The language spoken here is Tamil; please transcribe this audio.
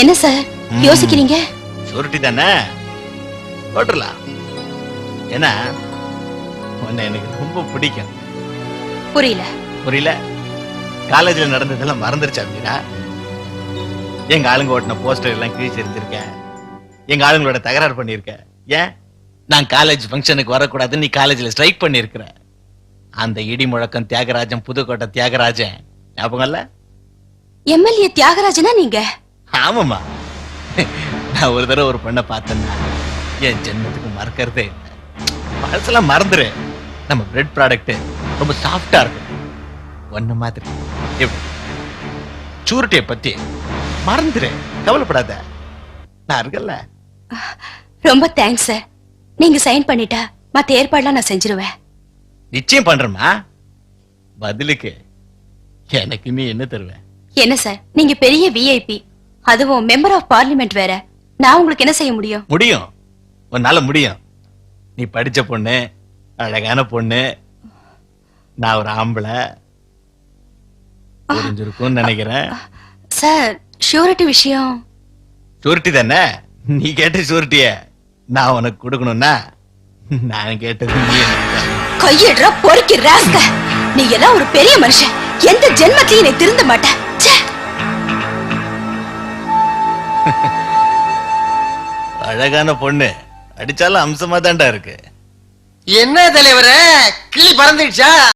என்ன சார். யோசிக்கிறீங்க? ஷூரிட்டி தானே போட்டுடலாம். ஏன்னா உன்னை எனக்கு ரொம்ப பிடிக்கும். புரியல. புரியல? காலேஜ்ல நடந்ததெல்லாம் மறந்துருச்சா மீரா எங்க ஆளுங்க ஓட்டின போஸ்டர் எல்லாம் கிழிச்செறிஞ்சிருக்க எங்க ஆளுங்களோட தகராறு பண்ணிருக்க ஏன்? நான் காலேஜ் ஃபங்க்ஷனுக்கு வரக்கூடாதுன்னு நீ காலேஜ்ல ஸ்ட்ரைக் பண்ணிருக்கிற அந்த இடி முழக்கம் தியாகராஜன் புதுக்கோட்டை தியாகராஜன். ஞாபகம் இல்ல? எம்எல்ஏ தியாகராஜனா நீங்க? ஆமாமா நான் ஒரு தடவை ஒரு பொண்ணை பார்த்தேன்னா என் ஜென்மத்துக்கு மறக்கறதே இல்ல. பழசெல்லாம் மறந்துரு. நம்ம பிரெட் ப்ராடக்ட் ரொம்ப சாஃப்டா இருக்கும் ஒன்ன மாதிரி. எப்படி? சூரிட்டியை பத்தி மறந்துரு. கவலைப்படாத. நான் இருக்கல்ல ரொம்ப தேங்க்ஸ் சார் நீங்க சைன் பண்ணிட்டா மத்த ஏற்பாடுலாம் நான் செஞ்சிருவேன். நிச்சயம் பண்றேமா பதிலுக்கு எனக்கு நீ என்ன தருவேன்? என்ன சார் நீங்க பெரிய விஐபி அதுவும் மெம்பர் ஆஃப் பார்லிமெண்ட் வேற. நான் உங்களுக்கு என்ன செய்ய முடியும்? முடியும். உன்னால முடியும். நீ படிச்ச பொண்ணு அழகான பொண்ணு. நான் ஒரு ஆம்பளை. புரிஞ்சிருக்கும்னு நினைக்கிறேன். சார் ஷூரிட்டி விஷயம். சூரிட்டி தானே? நீ கேட்ட சூரிட்டிய நான் உனக்கு கொடுக்கணும்னா நான் கேட்டது நீ. கையிடுற பொறுக்கி ராஸ்க நீ எல்லாம் ஒரு பெரிய மனுஷன். எந்த ஜென்மத்திலையும் நீ திருந்த மாட்ட. அழகான பொண்ணு. அடிச்சாலும் அம்சமா தான்டா இருக்கு. என்ன தலைவரே? கிளி பறந்துடுச்சா?